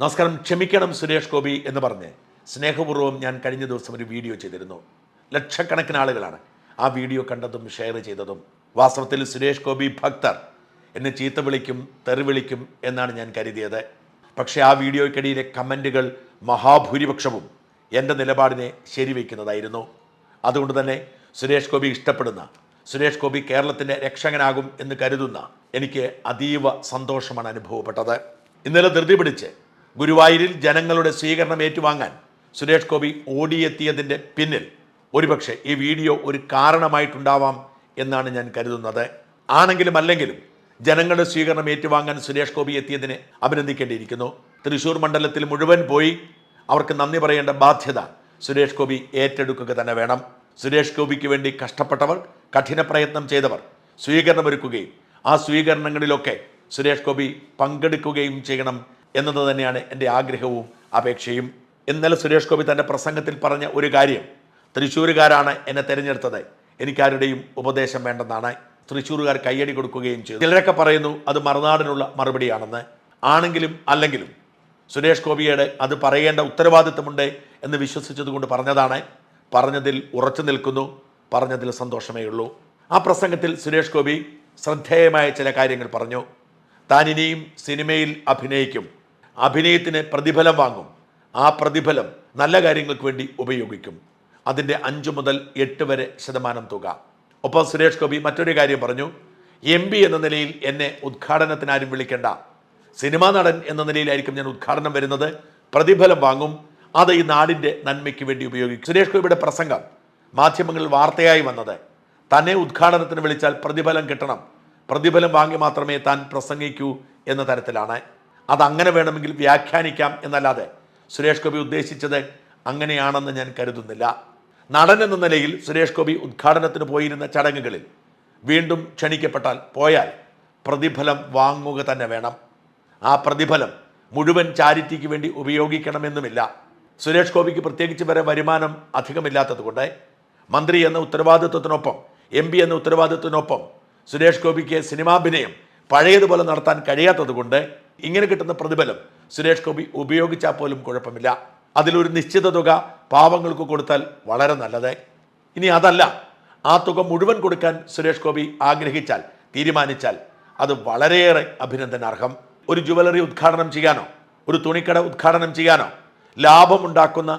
നമസ്കാരം. ക്ഷമിക്കണം സുരേഷ് ഗോപി എന്ന് പറഞ്ഞ് സ്നേഹപൂർവം ഞാൻ കഴിഞ്ഞ ദിവസം ഒരു വീഡിയോ ചെയ്തിരുന്നു. ലക്ഷക്കണക്കിന് ആളുകളാണ് ആ വീഡിയോ കണ്ടതും ഷെയർ ചെയ്തതും. വാസ്തവത്തിൽ സുരേഷ് ഗോപി ഭക്തർ. എന്നെ ചീത്ത വിളിക്കും തെറി വിളിക്കും എന്നാണ് ഞാൻ കരുതിയത്. പക്ഷേ ആ വീഡിയോയ്ക്കിടയിലെ കമന്റുകൾ മഹാഭൂരിപക്ഷവും എന്റെ നിലപാടിനെ ശരിവയ്ക്കുന്നതായിരുന്നു. അതുകൊണ്ട് തന്നെ സുരേഷ് ഗോപി ഇഷ്ടപ്പെടുന്ന സുരേഷ് ഗോപി കേരളത്തിന്റെ രക്ഷകനാകും എന്ന് കരുതുന്ന എനിക്ക് അതീവ സന്തോഷമാണ് അനുഭവപ്പെട്ടത്. ഇന്നലെ ധൃതി പിടിച്ച് ഗുരുവായൂരിൽ ജനങ്ങളുടെ സ്വീകരണം ഏറ്റുവാങ്ങാൻ സുരേഷ് ഗോപി ഓടിയെത്തിയതിന്റെ പിന്നിൽ ഒരുപക്ഷെ ഈ വീഡിയോ ഒരു കാരണമായിട്ടുണ്ടാവാം എന്നാണ് ഞാൻ കരുതുന്നത്. ആണെങ്കിലും അല്ലെങ്കിലും ജനങ്ങളുടെ സ്വീകരണം ഏറ്റുവാങ്ങാൻ സുരേഷ് ഗോപി എത്തിയതിനെ അഭിനന്ദിക്കേണ്ടിയിരിക്കുന്നു. തൃശൂർ മണ്ഡലത്തിൽ മുഴുവൻ പോയി അവർക്ക് നന്ദി പറയേണ്ട ബാധ്യത സുരേഷ് ഗോപി ഏറ്റെടുക്കുക തന്നെ വേണം. സുരേഷ് ഗോപിക്ക് വേണ്ടി കഷ്ടപ്പെട്ടവർ കഠിന പ്രയത്നം ചെയ്തവർ സ്വീകരണമൊരുക്കുകയും ആ സ്വീകരണങ്ങളിലൊക്കെ സുരേഷ് ഗോപി പങ്കെടുക്കുകയും ചെയ്യണം എന്നത് തന്നെയാണ് എന്റെ ആഗ്രഹവും അപേക്ഷയും. ഇന്നലെ സുരേഷ് ഗോപി തന്റെ പ്രസംഗത്തിൽ പറഞ്ഞ ഒരു കാര്യം തൃശ്ശൂരുകാരാണ് എന്നെ തിരഞ്ഞെടുത്തത്. എനിക്കാരുടെയും ഉപദേശം വേണ്ടെന്നാണ്. തൃശ്ശൂരുകാർ കയ്യടി കൊടുക്കുകയും ചെയ്തു. ചിലരൊക്കെ പറയുന്നു അത് മറുനാടിനുള്ള മറുപടിയാണെന്ന്. ആണെങ്കിലും അല്ലെങ്കിലും സുരേഷ് ഗോപിയുടെ അത് പറയേണ്ട ഉത്തരവാദിത്തമുണ്ട് എന്ന് വിശ്വസിച്ചതുകൊണ്ട് പറഞ്ഞതാണ്. പറഞ്ഞതിൽ ഉറച്ചു നിൽക്കുന്നു പറഞ്ഞതിൽ സന്തോഷമേ ഉള്ളൂ. ആ പ്രസംഗത്തിൽ സുരേഷ് ഗോപി ശ്രദ്ധേയമായ ചില കാര്യങ്ങൾ പറഞ്ഞു. താൻ ഇനിയും സിനിമയിൽ അഭിനയിക്കും. അഭിനയത്തിന് പ്രതിഫലം വാങ്ങും. ആ പ്രതിഫലം നല്ല കാര്യങ്ങൾക്ക് വേണ്ടി ഉപയോഗിക്കും. അതിന്റെ അഞ്ച് മുതൽ എട്ട് വരെ ശതമാനം തുക. ഒപ്പം സുരേഷ് ഗോപി മറ്റൊരു കാര്യം പറഞ്ഞു. എം പി എന്ന നിലയിൽ എന്നെ ഉദ്ഘാടനത്തിനാരും വിളിക്കേണ്ട. സിനിമാ നടൻ എന്ന നിലയിലായിരിക്കും ഞാൻ ഉദ്ഘാടനം വരുന്നത്. പ്രതിഫലം വാങ്ങും. അത് ഈ നാടിന്റെ നന്മയ്ക്ക് വേണ്ടി ഉപയോഗിക്കും. സുരേഷ് ഗോപിയുടെ പ്രസംഗം. മാധ്യമങ്ങളിൽ വാർത്തയായി വന്നത്. തന്നെ ഉദ്ഘാടനത്തിന് വിളിച്ചാൽ പ്രതിഫലം കിട്ടണം. പ്രതിഫലം വാങ്ങി മാത്രമേ താൻ പ്രസംഗിക്കൂ എന്ന തരത്തിലാണ്. അതങ്ങനെ വേണമെങ്കിൽ വ്യാഖ്യാനിക്കാം എന്നല്ലാതെ സുരേഷ് ഗോപി ഉദ്ദേശിച്ചത് അങ്ങനെയാണെന്ന് ഞാൻ കരുതുന്നില്ല. നടൻ എന്ന നിലയിൽ സുരേഷ് ഗോപി ഉദ്ഘാടനത്തിന് പോയിരുന്ന ചടങ്ങുകളിൽ വീണ്ടും ക്ഷണിക്കപ്പെട്ടാൽ പോയാൽ പ്രതിഫലം വാങ്ങുക തന്നെ വേണം. ആ പ്രതിഫലം മുഴുവൻ ചാരിറ്റിക്ക് വേണ്ടി ഉപയോഗിക്കണമെന്നുമില്ല. സുരേഷ് ഗോപിക്ക് പ്രത്യേകിച്ച് വരെ വരുമാനം അധികമില്ലാത്തതുകൊണ്ട് മന്ത്രി എന്ന ഉത്തരവാദിത്വത്തിനൊപ്പം എം പി എന്ന ഉത്തരവാദിത്വത്തിനൊപ്പം സുരേഷ് ഗോപിക്ക് സിനിമാഭിനയം പഴയതുപോലെ നടത്താൻ കഴിയാത്തതുകൊണ്ട് ഇങ്ങനെ കിട്ടുന്ന പ്രതിഫലം സുരേഷ് ഗോപി ഉപയോഗിച്ചാൽ പോലും കുഴപ്പമില്ല. അതിലൊരു നിശ്ചിത തുക പാവങ്ങൾക്ക് കൊടുത്താൽ വളരെ നല്ലത് ഇനി അതല്ല ആ തുക മുഴുവൻ കൊടുക്കാൻ സുരേഷ് ഗോപി ആഗ്രഹിച്ചാൽ തീരുമാനിച്ചാൽ അത് വളരെയേറെ അഭിനന്ദനാർഹം. ഒരു ജുവലറി ഉദ്ഘാടനം ചെയ്യാനോ ഒരു തുണിക്കട ഉദ്ഘാടനം ചെയ്യാനോ ലാഭമുണ്ടാക്കുന്ന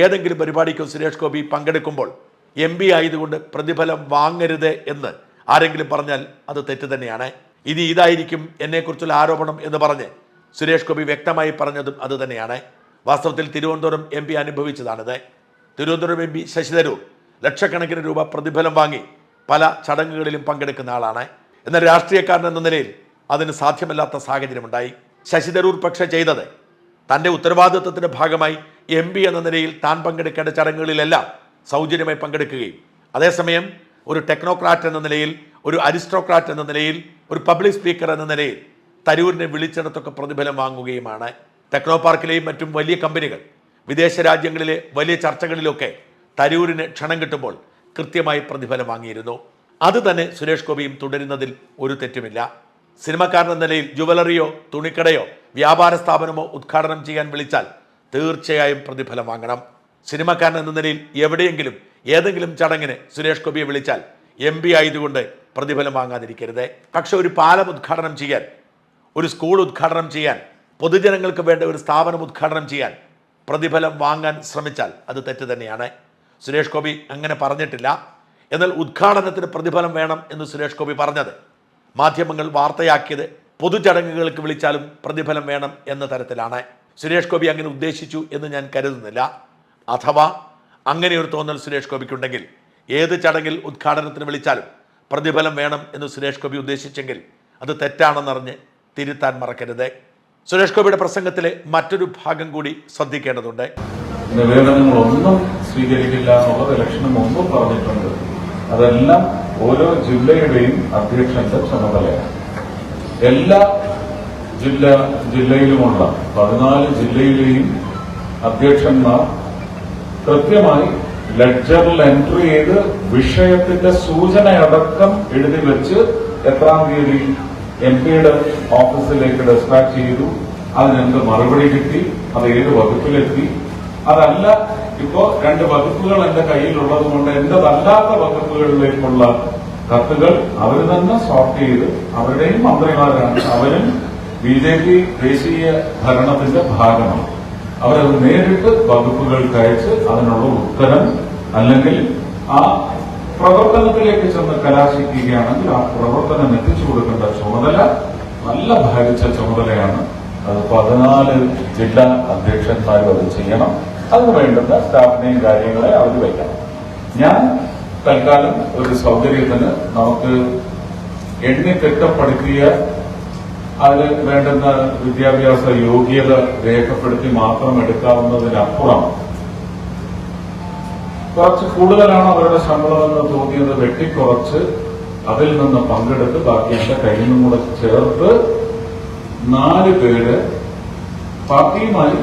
ഏതെങ്കിലും പരിപാടിക്കോ സുരേഷ് ഗോപി പങ്കെടുക്കുമ്പോൾ എം പി ആയതുകൊണ്ട് പ്രതിഫലം വാങ്ങരുത് എന്ന് ആരെങ്കിലും പറഞ്ഞാൽ അത് തെറ്റ് തന്നെയാണ്. ഇനി ഇതായിരിക്കും എന്നെക്കുറിച്ചുള്ള ആരോപണം എന്ന് പറഞ്ഞ് സുരേഷ് ഗോപി വ്യക്തമായി പറഞ്ഞതും അതുതന്നെയാണ് വാസ്തവത്തിൽ തിരുവനന്തപുരം എം പി അനുഭവിച്ചതാണിത്. തിരുവനന്തപുരം എം പി ശശി തരൂർ ലക്ഷക്കണക്കിന് രൂപ പ്രതിഫലം വാങ്ങി പല ചടങ്ങുകളിലും പങ്കെടുക്കുന്ന ആളാണ്. എന്നാൽ രാഷ്ട്രീയക്കാരൻ എന്ന നിലയിൽ അതിന് സാധ്യമല്ലാത്ത സാഹചര്യമുണ്ടായി. ശശി പക്ഷേ ചെയ്തത് തന്റെ ഉത്തരവാദിത്വത്തിന്റെ ഭാഗമായി എം പി എന്ന നിലയിൽ താൻ പങ്കെടുക്കേണ്ട ചടങ്ങുകളിലെല്ലാം സൗജന്യമായി പങ്കെടുക്കുകയും. അതേസമയം ഒരു ടെക്നോക്രാറ്റ് എന്ന നിലയിൽ ഒരു അരിസ്റ്റോക്രാറ്റ് എന്ന നിലയിൽ ഒരു പബ്ലിക് സ്പീക്കർ എന്ന നിലയിൽ തരൂരിനെ വിളിച്ചിടത്തൊക്കെ പ്രതിഫലം വാങ്ങുകയുമാണ്. ടെക്നോ പാർക്കിലെയും മറ്റും വലിയ കമ്പനികൾ വിദേശ രാജ്യങ്ങളിലെ വലിയ ചർച്ചകളിലൊക്കെ തരൂരിന് ക്ഷണം കിട്ടുമ്പോൾ കൃത്യമായി പ്രതിഫലം വാങ്ങിയിരുന്നു. അത് തന്നെ സുരേഷ് ഗോപിയും തുടരുന്നതിൽ ഒരു തെറ്റുമില്ല. സിനിമക്കാരൻ നിലയിൽ ജുവലറിയോ തുണിക്കടയോ വ്യാപാര സ്ഥാപനമോ ഉദ്ഘാടനം ചെയ്യാൻ വിളിച്ചാൽ തീർച്ചയായും പ്രതിഫലം വാങ്ങണം. സിനിമക്കാരൻ എന്ന നിലയിൽ എവിടെയെങ്കിലും ഏതെങ്കിലും ചടങ്ങിന് സുരേഷ് ഗോപിയെ വിളിച്ചാൽ എം ആയതുകൊണ്ട് പ്രതിഫലം വാങ്ങാതിരിക്കരുത്. പക്ഷെ ഒരു പാലം ഉദ്ഘാടനം ചെയ്യാൻ ഒരു സ്കൂൾ ഉദ്ഘാടനം ചെയ്യാൻ പൊതുജനങ്ങൾക്ക് വേണ്ട ഒരു സ്ഥാപനം ഉദ്ഘാടനം ചെയ്യാൻ പ്രതിഫലം വാങ്ങാൻ ശ്രമിച്ചാൽ അത് തെറ്റ് തന്നെയാണ്. സുരേഷ് ഗോപി അങ്ങനെ പറഞ്ഞിട്ടില്ല. എന്നാൽ ഉദ്ഘാടനത്തിന് പ്രതിഫലം വേണം എന്ന് സുരേഷ് ഗോപി പറഞ്ഞത്. മാധ്യമങ്ങൾ വാർത്തയാക്കിയത് പൊതുചടങ്ങുകൾക്ക് വിളിച്ചാലും പ്രതിഫലം വേണം എന്ന തരത്തിലാണ്. സുരേഷ് ഗോപി അങ്ങനെ ഉദ്ദേശിച്ചു എന്ന് ഞാൻ കരുതുന്നില്ല. അഥവാ അങ്ങനെ ഒരു തോന്നൽ സുരേഷ് ഗോപിക്കുണ്ടെങ്കിൽ ഏത് ചടങ്ങിൽ ഉദ്ഘാടനത്തിന് വിളിച്ചാലും പ്രതിഫലം വേണം എന്ന് സുരേഷ് ഗോപി ഉദ്ദേശിച്ചെങ്കിൽ അത് തെറ്റാണെന്നറിഞ്ഞ് തിരുത്താൻ മറക്കരുത്. സുരേഷ് ഗോപിയുടെ പ്രസംഗത്തിലെ മറ്റൊരു ഭാഗം കൂടി ശ്രദ്ധിക്കേണ്ടതുണ്ട്. നിവേദനങ്ങളൊന്നും സ്വീകരിക്കില്ല എന്നുള്ളത് ഇലക്ഷന് മുമ്പ് പറഞ്ഞിട്ടുണ്ട്. അതെല്ലാം ഓരോ ജില്ലയുടെയും അധ്യക്ഷന്റെ ചുമതലയാണ്. എല്ലാ ജില്ല ജില്ലയിലുമുള്ള പതിനാല് ജില്ലയിലെയും അധ്യക്ഷന്മാർ കൃത്യമായി ലെഡ്ജറിൽ എൻട്രി ചെയ്ത് വിഷയത്തിന്റെ സൂചനയടക്കം എഴുതി വെച്ച് എത്രാം തീയതി എം പിയുടെ ഓഫീസിലേക്ക് ഡെസ്പാച്ച് ചെയ്തു. അതിനെന്ത് മറുപടി കിട്ടി? അത് ഏത് വകുപ്പിലെത്തി? അതല്ല ഇപ്പോ രണ്ട് വകുപ്പുകൾ എന്റെ കയ്യിലുള്ളത് കൊണ്ട് എന്റേതല്ലാത്ത വകുപ്പുകളിലേക്കുള്ള കത്തുകൾ അവർ തന്നെ സോർട്ട് ചെയ്ത് അവരുടെയും മന്ത്രിമാരാണ്. അവരും ബി ജെ പി ദേശീയ ഭരണത്തിന്റെ ഭാഗമാണ്. അവരത് നേരിട്ട് വകുപ്പുകൾക്ക് അയച്ച് അതിനുള്ള ഉത്തരം അല്ലെങ്കിൽ ആ പ്രവർത്തനത്തിലേക്ക് ചെന്ന് കലാശിക്കുകയാണെങ്കിൽ ആ പ്രവർത്തനം എത്തിച്ചു കൊടുക്കേണ്ട ചുമതല നല്ല ഭാരിച്ച ചുമതലയാണ്. അത് പതിനാല് ജില്ലാ അധ്യക്ഷന്മാരും അത് ചെയ്യണം. അതിന് വേണ്ടുന്ന സ്റ്റാഫിനെയും കാര്യങ്ങളെ അവർ വയ്ക്കണം ഞാൻ തൽക്കാലം ഒരു സൗകര്യത്തിന് നമുക്ക് എണ്ണി തിട്ടപ്പെടുത്തിയ അതിന് വേണ്ടുന്ന വിദ്യാഭ്യാസ യോഗ്യത രേഖപ്പെടുത്തി മാത്രം എടുക്കാവുന്നതിനപ്പുറം കുറച്ച് കൂടുതലാണ് അവരുടെ ശമ്പളം എന്ന് തോന്നിയത് വെട്ടിക്കുറച്ച് അതിൽ നിന്ന് പങ്കെടുത്ത് ബാക്കി എന്റെ കയ്യിൽ നിന്നും കൂടെ ചേർത്ത് നാല് പേര് പാർട്ടിയുമായി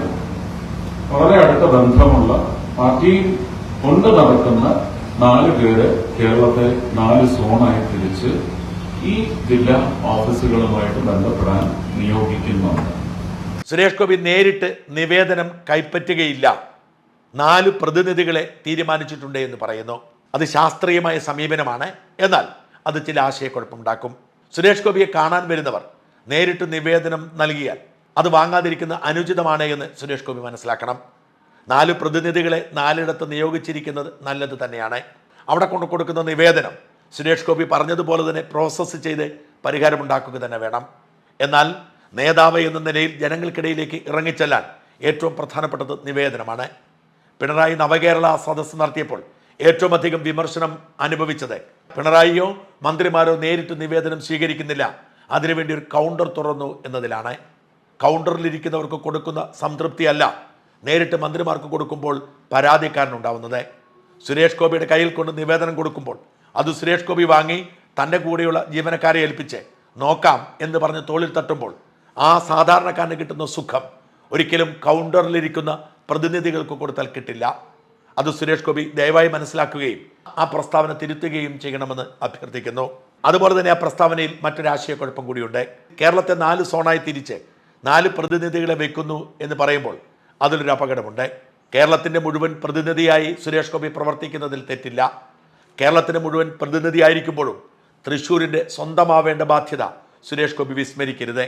വളരെ അടുത്ത ബന്ധമുള്ള പാർട്ടി കൊണ്ട് നടക്കുന്ന നാല് പേര് കേരളത്തെ നാല് സോണായി തിരിച്ച് ഈ ജില്ലാ ഓഫീസുകളുമായിട്ട് ബന്ധപ്പെടാൻ നിയോഗിക്കുന്നുണ്ട് സുരേഷ് ഗോപി നേരിട്ട് നിവേദനം കൈപ്പറ്റുകയില്ല. നാല് പ്രതിനിധികളെ തീരുമാനിച്ചിട്ടുണ്ട് എന്ന് പറയുന്നു. അത് ശാസ്ത്രീയമായ സമീപനമാണ്. എന്നാൽ അത് ചില ആശയക്കുഴപ്പമുണ്ടാക്കും. സുരേഷ് ഗോപിയെ കാണാൻ വരുന്നവർ നേരിട്ട് നിവേദനം നൽകിയാൽ അത് വാങ്ങാതിരിക്കുന്ന അനുചിതമാണ് എന്ന് സുരേഷ് ഗോപി മനസ്സിലാക്കണം. നാല് പ്രതിനിധികളെ നാലിടത്ത് നിയോഗിച്ചിരിക്കുന്നത് നല്ലത് തന്നെയാണ്. അവിടെ കൊണ്ട് കൊടുക്കുന്ന നിവേദനം സുരേഷ് ഗോപി പറഞ്ഞതുപോലെ തന്നെ പ്രോസസ്സ് ചെയ്ത് പരിഹാരമുണ്ടാക്കുക തന്നെ വേണം. എന്നാൽ നേതാവ് എന്ന നിലയിൽ ജനങ്ങൾക്കിടയിലേക്ക് ഇറങ്ങിച്ചെല്ലാൻ ഏറ്റവും പ്രധാനപ്പെട്ടത് നിവേദനമാണ്. പിണറായി നവകേരള സദസ്സ് നടത്തിയപ്പോൾ ഏറ്റവും അധികം വിമർശനം അനുഭവിച്ചത് പിണറായിയോ മന്ത്രിമാരോ നേരിട്ട് നിവേദനം സ്വീകരിക്കുന്നില്ല. അതിനുവേണ്ടി ഒരു കൗണ്ടർ തുറന്നു എന്നതിലാണ്. കൗണ്ടറിലിരിക്കുന്നവർക്ക് കൊടുക്കുന്ന സംതൃപ്തിയല്ല നേരിട്ട് മന്ത്രിമാർക്ക് കൊടുക്കുമ്പോൾ പരാതിക്കാരനുണ്ടാവുന്നത്. സുരേഷ് ഗോപിയുടെ കയ്യിൽ കൊണ്ട് നിവേദനം കൊടുക്കുമ്പോൾ അത് സുരേഷ് ഗോപി വാങ്ങി തന്റെ കൂടെയുള്ള ജീവനക്കാരെ ഏൽപ്പിച്ച്. നോക്കാം എന്ന് പറഞ്ഞ് തോളിൽ തട്ടുമ്പോൾ ആ സാധാരണക്കാരന് കിട്ടുന്ന സുഖം ഒരിക്കലും കൗണ്ടറിലിരിക്കുന്ന പ്രതിനിധികൾക്ക് കൊടുത്താൽ കിട്ടില്ല. അത് സുരേഷ് ഗോപി ദയവായി മനസ്സിലാക്കുകയും ആ പ്രസ്താവന തിരുത്തുകയും ചെയ്യണമെന്ന് അഭ്യർത്ഥിക്കുന്നു. അതുപോലെ തന്നെ ആ പ്രസ്താവനയിൽ മറ്റൊരു ആശയക്കുഴപ്പം കൂടിയുണ്ട്. കേരളത്തെ നാല് സോണായി തിരിച്ച് നാല് പ്രതിനിധികളെ വെക്കുന്നു എന്ന് പറയുമ്പോൾ അതിലൊരു അപകടമുണ്ട്. കേരളത്തിന്റെ മുഴുവൻ പ്രതിനിധിയായി സുരേഷ് ഗോപി പ്രവർത്തിക്കുന്നതിൽ തെറ്റില്ല. കേരളത്തിന് മുഴുവൻ പ്രതിനിധിയായിരിക്കുമ്പോഴും തൃശ്ശൂരിന്റെ സ്വന്തമാവേണ്ട ബാധ്യത സുരേഷ് ഗോപി വിസ്മരിക്കരുത്.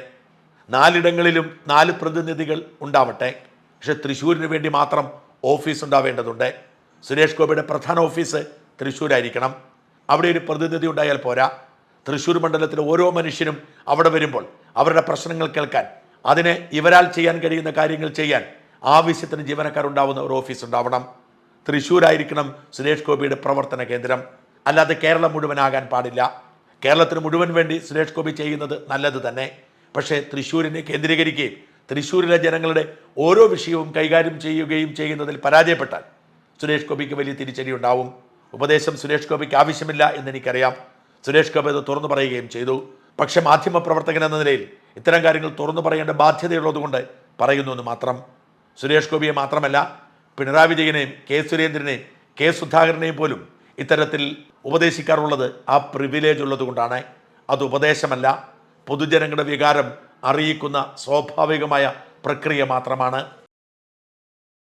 നാലിടങ്ങളിലും നാല് പ്രതിനിധികൾ ഉണ്ടാവട്ടെ. പക്ഷെ തൃശ്ശൂരിന് വേണ്ടി മാത്രം ഓഫീസ് ഉണ്ടാവേണ്ടതുണ്ട്. സുരേഷ് ഗോപിയുടെ പ്രധാന ഓഫീസ് തൃശ്ശൂരായിരിക്കണം. അവിടെ ഒരു പ്രതിനിധി ഉണ്ടായാൽ പോരാ. തൃശ്ശൂർ മണ്ഡലത്തിലെ ഓരോ മനുഷ്യനും അവിടെ വരുമ്പോൾ അവരുടെ പ്രശ്നങ്ങൾ കേൾക്കാൻ അതിനെ ഇവരാൽ ചെയ്യാൻ കഴിയുന്ന കാര്യങ്ങൾ ചെയ്യാൻ ആവശ്യത്തിന് ജീവനക്കാരുണ്ടാവുന്ന ഒരു ഓഫീസ് ഉണ്ടാവണം. തൃശ്ശൂരായിരിക്കണം സുരേഷ് ഗോപിയുടെ പ്രവർത്തന കേന്ദ്രം. അല്ലാതെ കേരളം മുഴുവനാകാൻ പാടില്ല. കേരളത്തിന് മുഴുവൻ വേണ്ടി സുരേഷ് ഗോപി ചെയ്യുന്നത് നല്ലത് തന്നെ. പക്ഷേ തൃശ്ശൂരിനെ കേന്ദ്രീകരിക്കുകയും തൃശ്ശൂരിലെ ജനങ്ങളുടെ ഓരോ വിഷയവും കൈകാര്യം ചെയ്യുകയും ചെയ്യുന്നതിൽ പരാജയപ്പെട്ടാൽ സുരേഷ് ഗോപിക്ക് വലിയ തിരിച്ചടി ഉണ്ടാവും. ഉപദേശം സുരേഷ് ഗോപിക്ക് ആവശ്യമില്ല എന്നെനിക്കറിയാം. സുരേഷ് ഗോപി അത് തുറന്നു പറയുകയും ചെയ്തു. പക്ഷേ മാധ്യമ പ്രവർത്തകൻ എന്ന നിലയിൽ ഇത്തരം കാര്യങ്ങൾ തുറന്നു പറയേണ്ട ബാധ്യതയുള്ളതുകൊണ്ട് പറയുന്നു എന്ന് മാത്രം. സുരേഷ് ഗോപിയെ മാത്രമല്ല പിണറായി വിജയനെയും കെ സുരേന്ദ്രനെയും കെ സുധാകരനെയും പോലും ഇത്തരത്തിൽ ഉപദേശിക്കാറുള്ളത് ആ പ്രിവിലേജ് ഉള്ളത് കൊണ്ടാണ്. അത് ഉപദേശമല്ല പൊതുജനങ്ങളുടെ വികാരം അറിയിക്കുന്ന സ്വാഭാവികമായ പ്രക്രിയ മാത്രമാണ്.